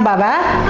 বাবা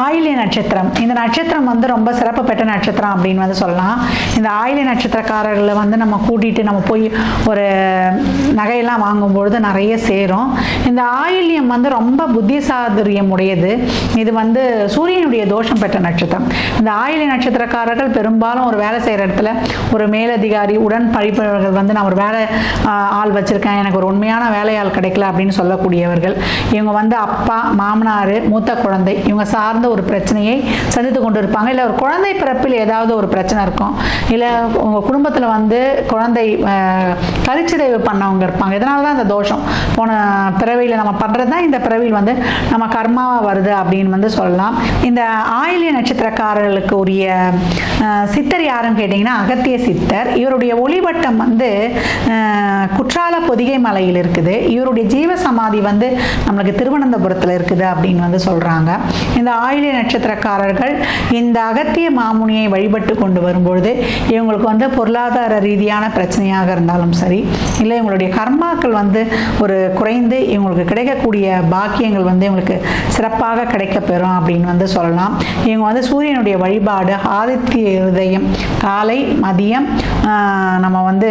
ஆயிலிய நட்சத்திரம். இந்த நட்சத்திரம் வந்து ரொம்ப சிறப்பு பெற்ற நட்சத்திரம் அப்படின்னு வந்து சொல்லலாம். இந்த ஆயிலிய நட்சத்திரக்காரர்களை வந்து நம்ம கூட்டிகிட்டு நம்ம போய் ஒரு நகையெல்லாம் வாங்கும்பொழுது நிறைய சேரும். இந்த ஆயில்யம் வந்து ரொம்ப புத்திசாதுரியம் உடையது. இது வந்து சூரியனுடைய தோஷம் பெற்ற நட்சத்திரம். இந்த ஆயிலிய நட்சத்திரக்காரர்கள் பெரும்பாலும் ஒரு வேலை செய்கிற இடத்துல ஒரு மேலதிகாரி உடன் படிப்பவர்கள் வந்து நான் ஒரு வேலை ஆள் வச்சுருக்கேன். எனக்கு ஒரு உண்மையான வேலையாள் கிடைக்கல அப்படின்னு சொல்லக்கூடியவர்கள். இவங்க வந்து அப்பா மாமனார் மூத்த குழந்தை. இவங்க சார்ந்த ஒரு பிரச்சனையை சந்தித்து கொண்டு இருப்பாங்க இல்லை ஒரு குழந்தை பிறப்பில் ஏதாவது ஒரு பிரச்சனை இருக்கும். இல்லை உங்கள் குடும்பத்தில் வந்து குழந்தை கருச்சிதைவு பண்ணவங்க இருப்பாங்க. இதனால தான் இந்த தோஷம். போன பிறவியில் நம்ம பண்ணுறது தான் இந்த பிறவியில் வந்து நம்ம கர்மாவாக வருது அப்படின்னு வந்து சொல்லலாம். இந்த ஆயிலிய நட்சத்திரக்காரர்களுக்கு உரிய சித்தர் யாருன்னு கேட்டிங்கன்னா அகத்திய சித்தர். இவருடைய ஒளிவட்டம் வந்து குற்றால பொதிகை மலையில் இருக்குது. இவருடைய ஜீவ சமாதி வந்து நம்மளுக்கு திருவனந்தபுரத்தில் இருக்குது அப்படின்னு வந்து சொல்கிறாங்க இந்த ஆயிலிய நட்சத்திரக்காரர்கள் இந்த அகத்திய மாமுனியை வழிபட்டு கொண்டு வரும்பொழுது இவங்களுக்கு வந்து பொருளாதார ரீதியான பிரச்சனையாக இருந்தாலும் சரி இல்லை இவங்களுடைய கர்மாக்கள் வந்து ஒரு குறைந்து இவங்களுக்கு கிடைக்கக்கூடிய பாக்கியங்கள் வந்து இவங்களுக்கு சிறப்பாக கிடைக்கப்பெறும் அப்படின்னு வந்து சொல்லலாம். இவங்க வந்து சூரியனுடைய வழிபாடு ஆதித்ய இருதயம் காலை மதியம் ஆஹ், நம்ம வந்து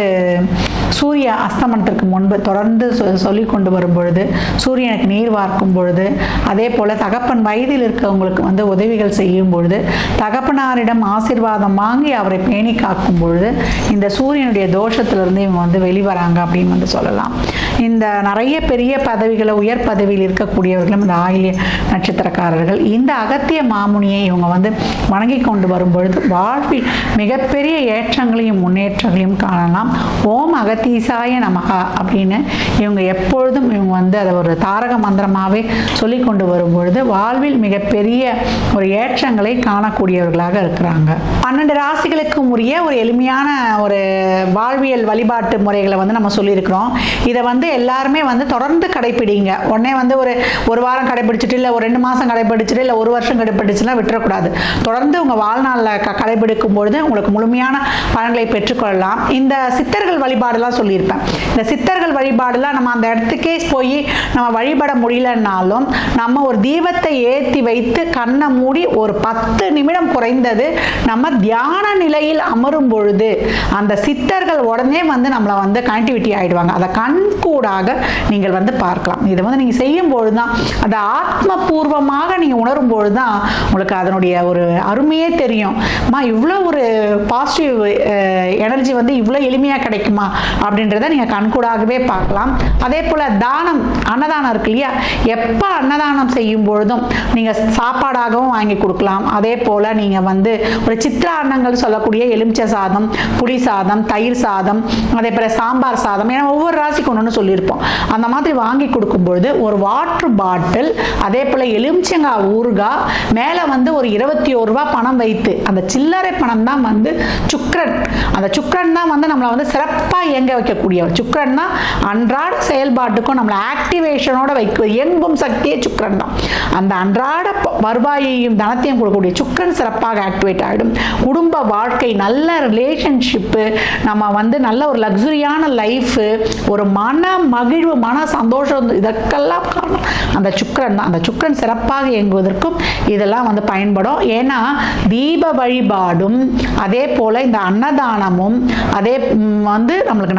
சூரிய அஸ்தமனத்திற்கு முன்பு தொடர்ந்து சொ- சொல்லி கொண்டு வரும் பொழுது சூரியனுக்கு நீர் வார்க்கும் பொழுது அதே போல் தகப்பன் வயதில் இருக்கவங்களுக்கு வந்து உதவிகள் செய்யும் பொழுது தகப்பனாரிடம் ஆசீர்வாதம் வாங்கி அவரை பேணி காக்கும் பொழுது இந்த சூரியனுடைய தோஷத்திலிருந்து இவங்க வந்து வெளிவராங்க அப்படின்னு வந்து சொல்லலாம். இந்த நிறைய பெரிய பதவிகளை உயர் பதவியில் இருக்கக்கூடியவர்களும் இந்த ஆயிலிய நட்சத்திரக்காரர்கள் இந்த அகத்திய மாமுனியை இவங்க வந்து வணங்கி கொண்டு வரும் பொழுது வாழ்வில் மிகப்பெரிய ஏற்றங்களையும் முன்னேற்றங்களையும் காணலாம். ஓம் அகத்தீசாய நமகா அப்படின்னு இவங்க எப்பொழுதும் இவங்க வந்து அதை ஒரு தாரக மந்திரமாகவே சொல்லி கொண்டு வரும் பொழுது வாழ்வில் மிகப்பெரிய ஒரு ஏற்றங்களை காணக்கூடியவர்களாக இருக்கிறாங்க. பன்னெண்டு ராசிகளுக்கும் உரிய ஒரு எளிமையான ஒரு வாழ்வியல் வழிபாட்டு முறைகளை வந்து நம்ம சொல்லியிருக்கிறோம். இதை வந்து எல்லாருமே வந்து தொடர்ந்து கடைப்பிடிங்க. உடனே வந்து ஒரு ஒரு வாரம் கடைப்பிடிச்சிட்டு இல்லை ஒரு ரெண்டு மாதம் கடைப்பிடிச்சிட்டு இல்லை ஒரு வருஷம் கடைப்பிடிச்சுலாம் விட்டுறக்கூடாது. தொடர்ந்து உங்கள் வாழ்நாளில் க கடைபிடிக்கும் பொழுது உங்களுக்கு முழுமையான பலன்களை பெற்றுக்கொள்ளலாம். இந்த சித்தர்கள் வழிபாடுலாம் சொல்லியிருப்பேன். இந்த சித்தர்கள் வழிபாடுலாம் நம்ம அந்த இடத்துக்கே போய் நம்ம வழிபட முடியலன்னாலும் நம்ம ஒரு தீபத்தை ஏற்றி வைத்து கண்ணை மூடி ஒரு பத்து நிமிடம் குறைந்தது நம்ம தியான நிலையில் அமரும் பொழுது அந்த சித்தர்கள் உடனே வந்து நம்மளை வந்து கனெக்டிவிட்டி ஆகிடுவாங்க அதை கண்கூடாக நீங்கள் வந்து பார்க்கலாம். இதை வந்து நீங்கள் செய்யும் பொழுது தான் அதை ஆத்மபூர்வமாக நீங்கள் உணரும் பொழுது தான் உங்களுக்கு அதனுடைய ஒரு அருமையே தெரியும். அம்மா இவ்வளோ ஒரு பாசிட்டிவ் எனர்ஜி வந்து இவ்வளோ எளிமையாக கிடைக்குமா? அப்படின்றத நீங்கள் கண்கூடாகவே பார்க்கலாம். அதே போல் தானம் அன்னதானம் இருக்கு இல்லையா? எப்போ அன்னதானம் செய்யும் பொழுதும் நீங்கள் சாப்பாடாகவும் வாங்கி கொடுக்கலாம். அதே போல் நீங்கள் வந்து ஒரு சித்திர அன்னங்கள் சொல்லக்கூடிய எலுமிச்சை சாதம் புளி சாதம் தயிர் சாதம் அதே போல் சாம்பார் சாதம் ஏன்னா ஒவ்வொரு ராசிக்கு ஒன்று சொல்லியிருப்போம். அந்த மாதிரி வாங்கி கொடுக்கும்பொழுது ஒரு வாட்டர் பாட்டில் அதே போல் எலுமிச்சங்காய் ஊறுகாய் மேலே வந்து ஒரு இருபத்தி ஒரு ரூபா பணம் வைத்து அந்த சில்லறை பணம் தான் வந்து சுக்ரன் அந்த சுக்ரன் தான் வந்து நம்மளை வந்து சிறப்பாக இயங்க வைக்கக்கூடியவர் சுக்ரன் தான் அன்றாட செயல்பாட்டுக்கும் நம்மளை ஆக்டிவேஷனோட வைக்க இயங்கும் சக்தியே சுக்கரன் தான். அந்த அன்றாட வருவாயையும் தனத்தையும் கொடுக்கக்கூடிய சுக்கரன் சிறப்பாக ஆக்டிவேட் ஆகிடும் குடும்ப வாழ்க்கை நல்ல ரிலேஷன்ஷிப்பு நம்ம வந்து நல்ல ஒரு லக்ஸுரியான லைஃபு ஒரு மன மகிழ்வு மன சந்தோஷம் இதற்கெல்லாம் காரணம். அந்த சுக்கரன் தான். அந்த சுக்கரன் சிறப்பாக இயங்குவதற்கும் இதெல்லாம் வந்து பயன்படும். ஏன்னா தீப வழிபாடும் அதே போல் இந்த அன்னதானமும் அதே வந்து நம்மளுக்கு